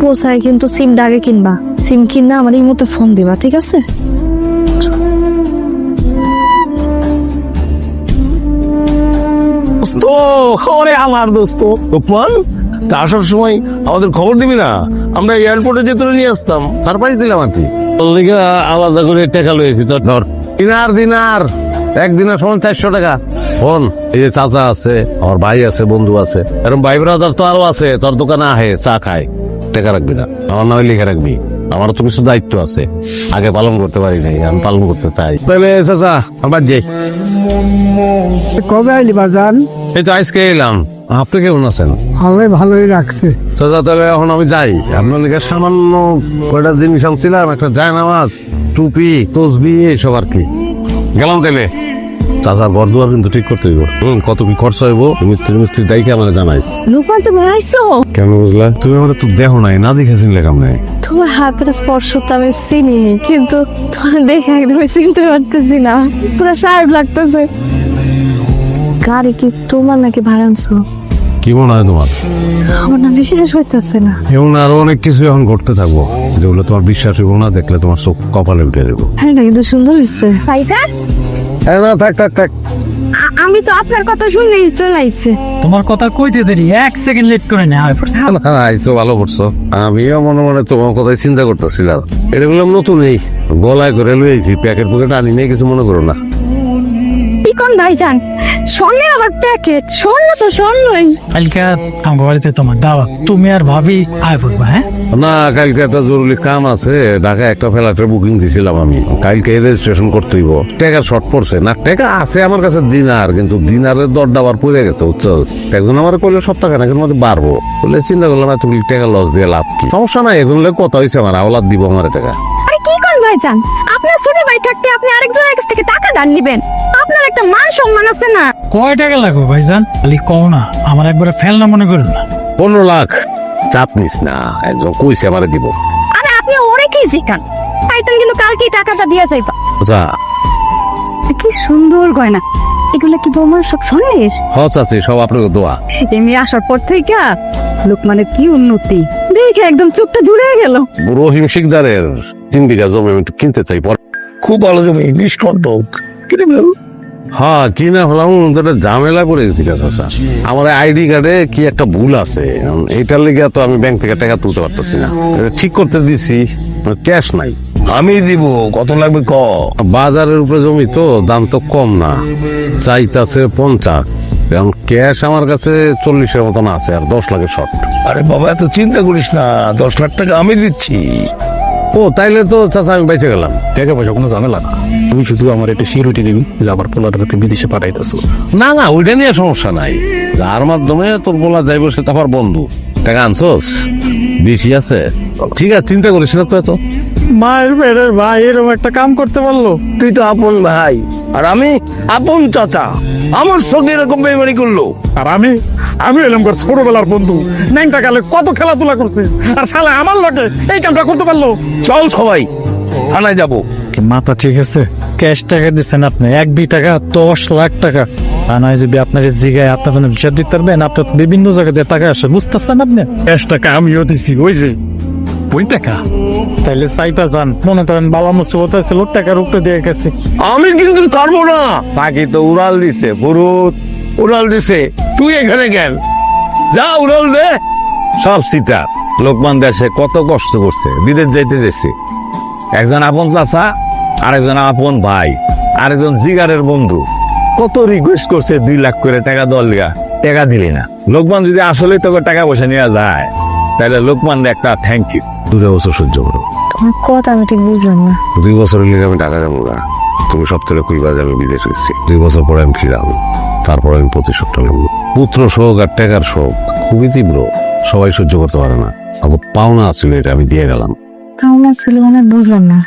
পোসায় কিন্তু সিমটা আগে কিনবা। সিম কিনা আমার এই মতো ফোন দিবা ঠিক আছে? দোস্ত ওরে আমার দোস্ত। গোপাল তা আসার সময় আমাদের খবর দিবি না? আমরা এয়ারপোর্টে যে তোরে নিয়ে আসতাম। সারপ্রাইজ দিলাম আর কি। আলাদা করে টাকা লয়েছি তোর ধর। দিনার দিনার। চারশো টাকা। ফোন এই যে চাচা আছে আমার ভাই আছে বন্ধু আছে। এরকম ভাই ব্রাদার তো আরও আছে তোর দোকানে আহে চা খায়। টাকা রাখবি না। আমার নামে লিখে রাখবি। আমারও তো কিছু দায়িত্ব আছে। আগে পালন করতে পারি নাই আমি পালন করতে চাই। তাহলে চাচা আমার যাই কবে আইলি বাজান? এই তো আজকে এলাম। আপনি কেমন আছেন? ভালোই ভালোই রাখছে। চাচা তাহলে এখন আমি যাই। আপনার লিগে সামান্য কয়টা জিনিস আনছিলাম একটা জায়নামাজ টুপি তসবি এইসব আর কি। গেলাম তাহলে। চাচা ঘর দুয়ার কিন্তু ঠিক করতে হইব। হুম কত কি খরচ হইব? মিস্ত্রি মিস্ত্রি দায়িকে আমার জানাইস। লোকমান তুমি আইসো কেন বুঝলা? তুমি আমার তো দেখো নাই না দেখেছিল কেমন? নাই তোমার হাতের স্পর্শ তো আমি চিনি কিন্তু তোমার দেখে একদমই চিনতে পারতেছি না। পুরো সাহেব লাগতেছে। গাড়ি কি তোমার নাকি ভাড়া আনছো? কি মনে হয় তোমার? আমার না বিশ্বাস হইতেছে না। এবং আরও অনেক কিছু এখন ঘটতে থাকব। যেগুলো তোমার বিশ্বাস হইব না দেখলে তোমার চোখ কপালে উঠে দেবো হ্যাঁ না কিন্তু সুন্দর হয়েছে ভাইটা না থাক থাক থাক। আমি তো আপনার কথা শুনে চলে আইছে। তোমার কথা কইতে দেরি এক সেকেন্ড লেট করে নেওয়া হয় না, না, আইসো ভালো করছ। আমিও মনে মনে তোমার কথাই চিন্তা করতেছিলাম। এটা বললাম নতুন এই গলায় করে লুয়েছি প্যাকেট পুকেট আনি নেই কিছু মনে করো না। ভাইজান স্বর্ণের আবার প্যাকেট স্বর্ণ তো স্বর্ণই। কালকে আমার বাড়িতে তোমার দাওয়া তুমি আর ভাবি আয় পড়বা হ্যাঁ? না কালকে একটা জরুরি কাম আছে ঢাকায় একটা ফ্ল্যাটের বুকিং দিছিলাম আমি। কালকে রেজিস্ট্রেশন করতে হইব। টাকা শর্ট পড়ছে। না টাকা আছে আমার কাছে দিনার কিন্তু দিনারের দরটা আবার পড়ে গেছে একজন আমার কইলে সপ্তাহখানেকের মধ্যে বাড়বো। বলে চিন্তা করলাম এত টাকা লস দিয়ে লাভ কি? সমস্যা নাই কথা হয়েছে আমার আওলাদ দিব আমার টাকা। আরে কি কোন ভাইজান আপনার ছোট ভাই থাকতে আপনি আরেকজনের কাছ থেকে টাকা দান নিবেন। আপনার একটা মান সম্মান আছে না? কয় টাকা লাগবে ভাইজান? খালি কও না আমার একবারে ফেলনা মনে করুন না। পনেরো লাখ। চাপ নিস না একজন কইছে আমারে দিব। আরে আপনি ওরে কি শিখান? পাইতেন কিন্তু কালকে টাকাটা দিয়ে যাইবা। আচ্ছা কি সুন্দর গয়না। এগুলো কি বৌমার সব স্বর্ণের? হস আছে সব আপনাকে দোয়া। এমনি আসার পর থেকে লোকমানের কি উন্নতি। দেখে একদম চোখটা জুড়ে গেল। রহিম শিকদারের তিন বিঘা জমি আমি একটু কিনতে চাই খুব ভালো জমি নিষ্কণ্ঠ কিনে ফেল। হ্যাঁ কিনা হলাম একটা ঝামেলা করে গেছি চাচা আমার আইডি কার্ডে কি একটা ভুল আছে এইটার লেগে তো আমি ব্যাংক থেকে টাকা তুলতে পারতেছি না। এটা ঠিক করতে দিছি ক্যাশ নাই। আমি দিব কত লাগবে ক? বাজারের উপরে জমি তো দাম তো কম না। চাইতাছে পঞ্চাশ এখন ক্যাশ আমার কাছে চল্লিশের মতন আছে আর দশ লাখের শর্ট আরে বাবা এত চিন্তা করিস না দশ লাখ টাকা আমি দিচ্ছি। ও তাইলে তো চাচা আমি বেঁচে গেলাম। টাকা পয়সা কোনো ঝামেলা না। তুমি শুধু আমার একটা সিউরিটি দিবি যে আমার পোলাটাকে বিদেশে পাঠাইতেছো। না না ওইটা নিয়ে সমস্যা নাই। যার মাধ্যমে তোর পোলা যাইব সে তো আমার বন্ধু। টাকা আনছোস? বেশি আছে? ঠিক আছে চিন্তা করিস না তো এত। মায়ের বেড়ের ভাই এরকম একটা কাম করতে পারল? তুই তো আপন ভাই আর আমি আপন চাচা। আমার সঙ্গে এরকম বেমানি করল। আর আমি আমি এলাম কর ছোটবেলার বন্ধু। ন্যাংটা কালে কত খেলাধুলা করছে। আর শালা আমার লগে এই কামটা করতে পারল। চল সবাই থানায় যাব। কি মাথা ঠিক আছে? ক্যাশ টাকা দিচ্ছেন আপনি এক বি টাকা দশ লাখ টাকা। নয় আপনার জিগায় আপনার জন্য বিচার দিতে পারবেন আপনার বিভিন্ন জায়গা দিয়ে টাকা আসে বুঝতেছেন আপনি? ক্যাশ টাকা আমিও দিছি ওই যে। ওই টাকা? তাইলে চাইতা যান মনে করেন বাবা মুসিবত আছে লোক টাকার উপরে দিয়ে গেছে। আমি কিন্তু পারব না। বাকি তো উড়াল দিছে ফুরুত উড়াল দিছে। তুই এখানে কেন? যা উড়াল দে। সব সীতা। লোকমান দেশে কত কষ্ট করছে বিদেশ যাইতে যাচ্ছে একজন আপন চাচা আরেকজন আপন ভাই আরেকজন জিগারের বন্ধু। কত রিকোয়েস্ট করছে দুই লাখ করে টাকা দেওয়ার লিগা? টাকা দিলি না। লোকমান যদি আসলে তোকে টাকা পয়সা নেওয়া যায় তাহলে লোকমান একটা থ্যাংক ইউ দূরে বছর সহ্য করো। তোমার কথা আমি ঠিক বুঝলাম না। দুই বছরের লিগে আমি টাকা যাব না। তুমি কইবা আমি বিদেশ গেছি। দুই বছর পরে আমি ফিরাম তারপরে আমি প্রতিশোধটা নেব। পুত্র শোক আর টাকার শোক খুবই তীব্র। সবাই সহ্য করতে পারে না। আমার পাওনা ছিল এটা আমি দিয়ে গেলাম। কেমন ছিল মানে বুঝলাম না।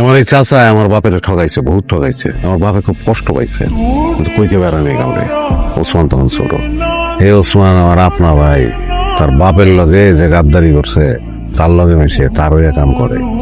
আমার এই চাচা আমার বাপের ঠগাইছে, বহুত ঠগাইছে। আমার বাপে খুব কষ্ট পাইছে। কিন্তু কইতে পারে নাই কাউরে। ওসমান তখন ছোট। হে ওসমান, আমার আপনা ভাই, তার বাপের লগে যে গাদ্দারি করছে, তার লগে মিশে তারও কাম করে।